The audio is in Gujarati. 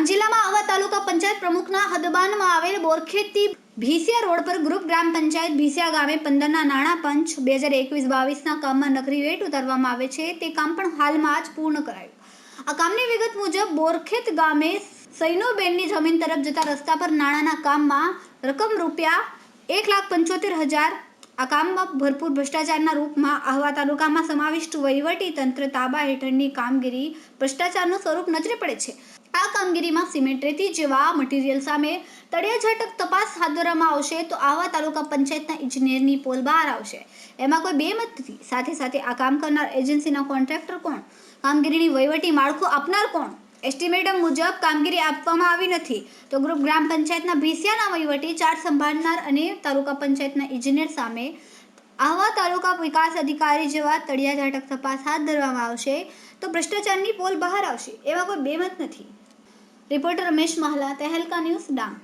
પંચાયત પ્રમુખના હદબાનમાં આવેલ બોરખેતથી ભીસિયા રોડ પર ગ્રુપ ગ્રામ પંચાયત ભીસિયા ગામે પંદરના નાણાં પંચ બે હજાર એકવીસ બાવીસના કામમાં નકરી વેટ ઉતારવામાં આવે છે. તે કામ પણ હાલમાં જ પૂર્ણ કરાયું. આ કામની વિગત મુજબ બોરખેત ગામે સૈનોબેનની જમીન તરફ જતા રસ્તા પર નાણાંના કામમાં રકમ રૂપિયા એક લાખ પંચોતેર હજાર આ કામમાં ભરપૂર ભ્રષ્ટાચારના રૂપમાં આહવા તાલુકામાં સમાવિષ્ટ વહીવટી તંત્ર તાબા હેઠળની કામગીરી ભ્રષ્ટાચારનું સ્વરૂપ નજરે પડે છે. આ કામગીરીમાં સિમેન્ટ રેતી જેવા મટીરિયલ સામે તળિયાઝાટક તપાસ હાથ ધરવામાં આવશે તો આહવા તાલુકા પંચાયતના ઇજનેરની પોલ બહાર આવશે. એમાં કોઈ બેમત નથી. સાથે સાથે આ કામ કરનાર એજન્સીના કોન્ટ્રાક્ટર કોણ? કામગીરીની વહીવટી માળખું આપનાર કોણ? એસ્ટિમેટ મુજબ કામગીરી આપવામાં આવી નથી. તો ગ્રુપ ગ્રામ પંચાયતના ભીસિયાના વહીવટી ચાર સંભાળનાર અને તાલુકા પંચાયતના ઇજનેર સામે આવા તાલુકા વિકાસ અધિકારી જેવા તળિયા ઝાટક તપાસ હાથ ધરવામાં આવશે. તો ભ્રષ્ટાચારની પોલ બહાર આવશે. એવા કોઈ બેમત નથી. Reporter Ramesh Mahla, Tehelka news Dang.